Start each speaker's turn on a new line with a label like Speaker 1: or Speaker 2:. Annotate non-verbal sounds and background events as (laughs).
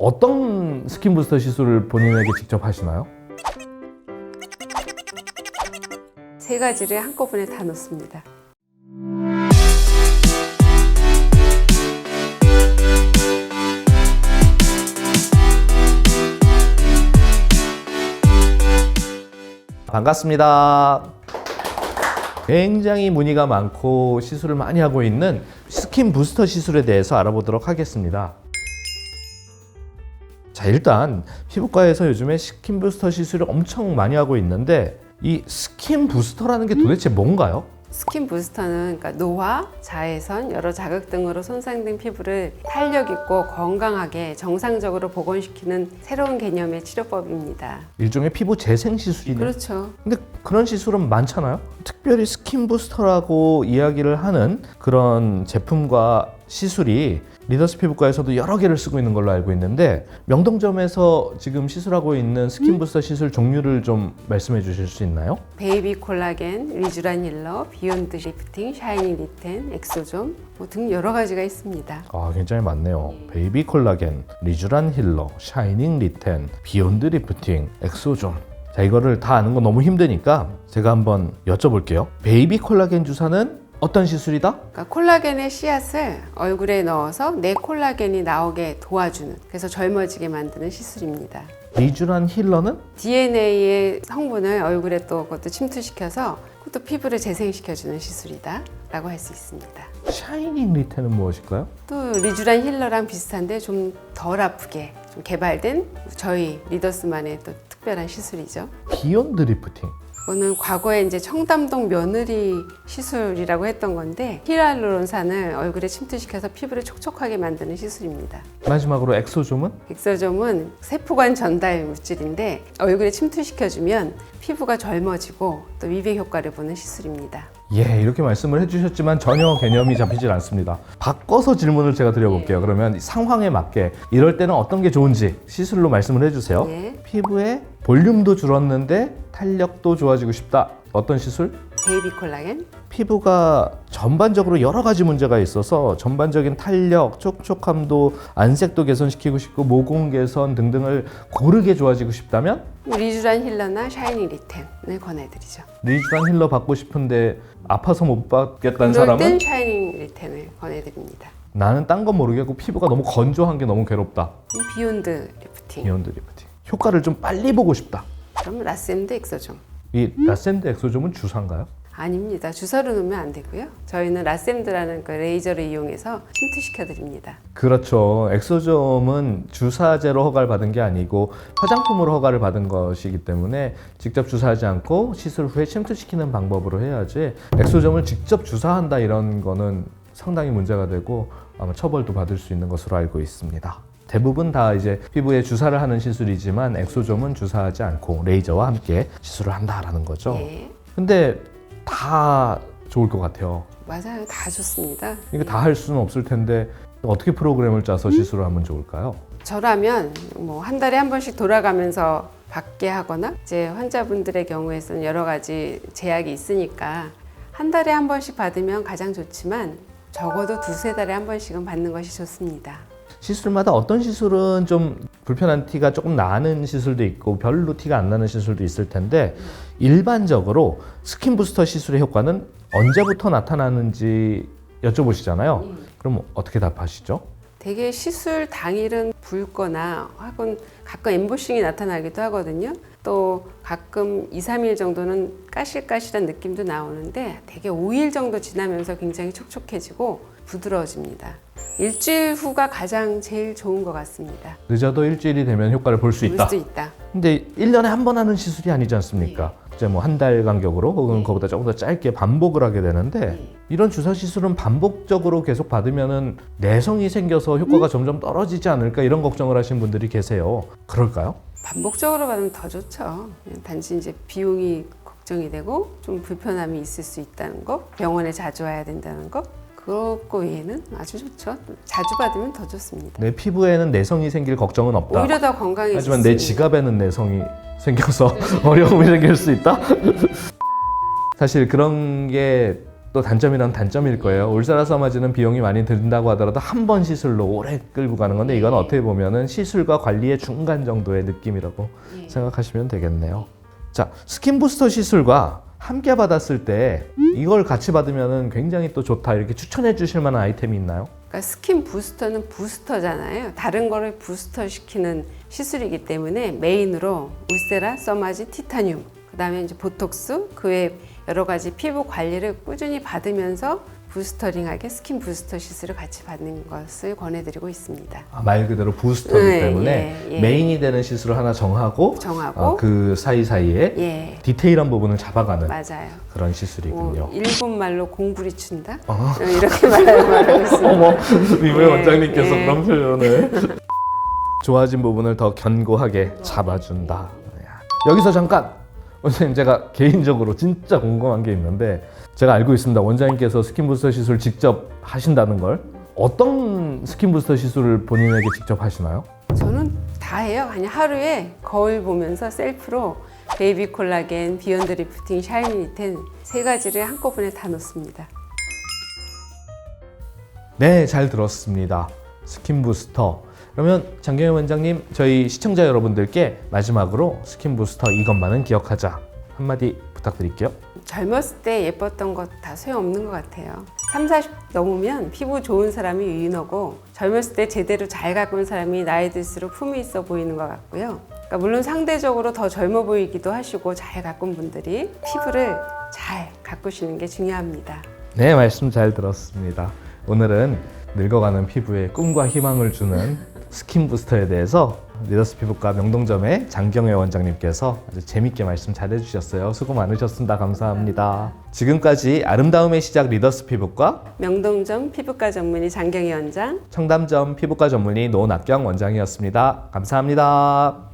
Speaker 1: 어떤 스킨 부스터 시술을 본인에게 직접 하시나요?
Speaker 2: 세 가지를 한꺼번에 다 넣습니다.
Speaker 1: 반갑습니다. 굉장히 문의가 많고 시술을 많이 하고 있는 스킨 부스터 시술에 대해서 알아보도록 하겠습니다. 자, 일단 피부과에서 요즘에 스킨 부스터 시술을 엄청 많이 하고 있는데 이 스킨 부스터라는 게 도대체 뭔가요?
Speaker 2: 스킨 부스터는 그러니까 노화, 자외선, 여러 자극 등으로 손상된 피부를 탄력 있고 건강하게 정상적으로 복원시키는 새로운 개념의 치료법입니다.
Speaker 1: 일종의 피부 재생 시술이네요.
Speaker 2: 그렇죠.
Speaker 1: 근데 그런 시술은 많잖아요. 특별히 스킨 부스터라고 이야기를 하는 그런 제품과 시술이 리더스 피부과에서도 여러 개를 쓰고 있는 걸로 알고 있는데 명동점에서 지금 시술하고 있는 스킨 부스터 시술 종류를 좀 말씀해 주실 수 있나요?
Speaker 2: 베이비 콜라겐, 리쥬란 힐러, 비욘드 리프팅, 샤이닝 리텐, 엑소존 뭐등 여러 가지가 있습니다.
Speaker 1: 아, 굉장히 많네요. 베이비 콜라겐, 리쥬란 힐러, 샤이닝 리텐, 비욘드 리프팅, 엑소존. 자, 이거를 다 아는 건 너무 힘드니까 제가 한번 여쭤볼게요. 베이비 콜라겐 주사는 어떤 시술이다?
Speaker 2: 그러니까 콜라겐의 씨앗을 얼굴에 넣어서 내 콜라겐이 나오게 도와주는 그래서 젊어지게 만드는 시술입니다.
Speaker 1: 리쥬란 힐러는
Speaker 2: DNA의 성분을 얼굴에 또 그것도 침투시켜서 그것도 피부를 재생시켜주는 시술이다 라고 할 수 있습니다.
Speaker 1: 샤이닝 리텐은 무엇일까요?
Speaker 2: 또 리쥬란 힐러랑 비슷한데 좀 덜 아프게 좀 개발된 저희 리더스만의 또 특별한 시술이죠.
Speaker 1: 비욘드 리프팅.
Speaker 2: 그거는 과거에 이제 청담동 며느리 시술이라고 했던 건데 히알루론산을 얼굴에 침투시켜서 피부를 촉촉하게 만드는 시술입니다.
Speaker 1: 마지막으로 엑소좀은
Speaker 2: 엑소점은 세포관 전달 물질인데 얼굴에 침투시켜주면 피부가 젊어지고 또 미백 효과를 보는 시술입니다.
Speaker 1: 예 이렇게 말씀을 해주셨지만 전혀 개념이 잡히질 않습니다. 바꿔서 질문을 제가 드려볼게요. 그러면 이 상황에 맞게 이럴 때는 어떤 게 좋은지 시술로 말씀을 해주세요.
Speaker 2: 예.
Speaker 1: 피부의 볼륨도 줄었는데 탄력도 좋아지고 싶다. 어떤 시술?
Speaker 2: 베이비 콜라겐,
Speaker 1: 피부가 전반적으로 여러 가지 문제가 있어서 전반적인 탄력, 촉촉함도 안색도 개선시키고 싶고 모공 개선 등등을 고르게 좋아지고 싶다면
Speaker 2: 리쥬란 힐러나 샤이닝 리텐을 권해드리죠.
Speaker 1: 리쥬란 힐러 받고 싶은데 아파서 못 받겠다는 사람은
Speaker 2: 땐 샤이닝 리텐을 권해드립니다.
Speaker 1: 나는 딴 건 모르겠고 피부가 너무 건조한 게 너무 괴롭다.
Speaker 2: 비욘드 리프팅,
Speaker 1: 비욘드 리프팅. 효과를 좀 빨리 보고 싶다.
Speaker 2: 그럼 라셈드 엑소존.
Speaker 1: 이 라센드 엑소좀은 주사인가요?
Speaker 2: 아닙니다. 주사로 놓으면 안 되고요. 저희는 라셈드라는 그 레이저를 이용해서 침투시켜 드립니다.
Speaker 1: 그렇죠. 엑소점은 주사제로 허가를 받은 게 아니고 화장품으로 허가를 받은 것이기 때문에 직접 주사하지 않고 시술 후에 침투시키는 방법으로 해야지 엑소점을 직접 주사한다 이런 거는 상당히 문제가 되고 아마 처벌도 받을 수 있는 것으로 알고 있습니다. 대부분 다 이제 피부에 주사를 하는 시술이지만 엑소점은 주사하지 않고 레이저와 함께 시술을 한다라는 거죠.
Speaker 2: 예.
Speaker 1: 근데 다 좋을 것 같아요.
Speaker 2: 맞아요. 다 좋습니다.
Speaker 1: 이거 다할 수는 없을 텐데 어떻게 프로그램을 짜서 시술을 하면 좋을까요?
Speaker 2: 저라면 뭐 한 달에 한 번씩 돌아가면서 받게 하거나 이제 환자분들의 경우에서는 여러 가지 제약이 있으니까 한 달에 한 번씩 받으면 가장 좋지만 적어도 두세 달에 한 번씩은 받는 것이 좋습니다.
Speaker 1: 시술마다 어떤 시술은 좀 불편한 티가 조금 나는 시술도 있고 별로 티가 안 나는 시술도 있을 텐데 일반적으로 스킨 부스터 시술의 효과는 언제부터 나타나는지 여쭤보시잖아요. 그럼 어떻게 답하시죠?
Speaker 2: 되게 시술 당일은 붉거나 혹은 가끔 엠보싱이 나타나기도 하거든요. 또 가끔 2, 3일 정도는 까실까실한 느낌도 나오는데 되게 5일 정도 지나면서 굉장히 촉촉해지고 부드러워집니다. 일주일 후가 가장 제일 좋은 것 같습니다.
Speaker 1: 늦어도 일주일이 되면 효과를
Speaker 2: 볼수볼
Speaker 1: 있다.
Speaker 2: 수 있다.
Speaker 1: 근데 1년에 한 번 하는 시술이 아니지 않습니까? 이제 뭐 한 달 간격으로 혹은
Speaker 2: 네.
Speaker 1: 그보다 조금 더 짧게 반복을 하게 되는데
Speaker 2: 네.
Speaker 1: 이런 주사 시술은 반복적으로 계속 받으면은 내성이 생겨서 효과가 점점 떨어지지 않을까 이런 걱정을 하시는 분들이 계세요. 그럴까요?
Speaker 2: 반복적으로 받으면 더 좋죠. 단지 이제 비용이 걱정이 되고 좀 불편함이 있을 수 있다는 거, 병원에 자주 와야 된다는 거, 그거 외에는 아주 좋죠. 자주 받으면 더 좋습니다.
Speaker 1: 내 피부에는 내성이 생길 걱정은 없다.
Speaker 2: 오히려 더 건강해질
Speaker 1: 하지만 수내
Speaker 2: 있는
Speaker 1: 지갑에는 내성이 생겨서 (laughs) 어려움이 생길 수 있다. 사실 그런 게 또 단점이란 단점일 거예요. 울사라 써마지는 비용이 많이 든다고 하더라도 한 번 시술로 오래 끌고 가는 건데 이건 어떻게 보면은 시술과 관리의 중간 정도의 느낌이라고
Speaker 2: 예.
Speaker 1: 생각하시면 되겠네요. 자, 스킨 부스터 시술과 함께 받았을 때 이걸 같이 받으면은 굉장히 또 좋다 이렇게 추천해 주실 만한 아이템이 있나요?
Speaker 2: 그러니까 스킨 부스터는 부스터잖아요. 다른 거를 부스터 시키는 시술이기 때문에 메인으로 울세라, 써마지, 티타늄, 그다음에 이제 보톡스, 그 외 여러 가지 피부 관리를 꾸준히 받으면서 부스터링하게 스킨 부스터 시술을 같이 받는 것을 권해드리고 있습니다.
Speaker 1: 아, 말 그대로 부스터이기
Speaker 2: 네,
Speaker 1: 때문에
Speaker 2: 예, 예.
Speaker 1: 메인이 되는 시술을 하나 정하고
Speaker 2: 정하고
Speaker 1: 어, 그 사이 사이에
Speaker 2: 예
Speaker 1: 디테일한 부분을 잡아가는
Speaker 2: 맞아요.
Speaker 1: 그런
Speaker 2: 뭐
Speaker 1: 시술이군요.
Speaker 2: 일본 말로 공구리 춘다
Speaker 1: 어.
Speaker 2: 이렇게 (laughs) 말하고 말하고 있습니다.
Speaker 1: 어머, 이모의
Speaker 2: 예,
Speaker 1: 원장님께서
Speaker 2: 예.
Speaker 1: 그런 표현을 (laughs) 좋아진 부분을 더 견고하게 잡아준다. 야. 여기서 잠깐 원장님 제가 개인적으로 진짜 궁금한 게 있는데 제가 알고 있습니다. 원장님께서 스킨 부스터 시술 직접 하신다는 걸 어떤 스킨 부스터 시술을 본인에게 직접 하시나요?
Speaker 2: 저는 다 해요. 그냥 하루에 거울 보면서 셀프로 베이비 콜라겐, 비욘드 리프팅, 샤이니 니텐 세 가지를 한꺼번에 다 놓습니다.
Speaker 1: 네, 잘 들었습니다. 스킨 부스터. 그러면 장경현 원장님, 저희 시청자 여러분들께 마지막으로 스킨 부스터 이것만은 기억하자 한마디 부탁드릴게요.
Speaker 2: 젊었을 때 예뻤던 것 다 소용없는 것 같아요. 3, 40 넘으면 피부 좋은 사람이 유인하고 젊었을 때 제대로 잘 가꾼 사람이 나이 들수록 품이 있어 보이는 것 같고요. 그러니까 물론 상대적으로 더 젊어 보이기도 하시고 잘 가꾼 분들이 피부를 잘 가꾸시는 게 중요합니다.
Speaker 1: 네, 말씀 잘 들었습니다. 오늘은 늙어가는 피부에 꿈과 희망을 주는 스킨 부스터에 대해서 리더스 피부과 명동점의 장경혜 원장님께서 아주 재밌게 말씀 잘 해주셨어요. 수고 많으셨습니다. 감사합니다. 지금까지 아름다움의 시작 리더스 피부과
Speaker 2: 명동점 피부과 전문의 장경희 원장
Speaker 1: 청담점 피부과 전문의 노낙경 원장이었습니다. 감사합니다.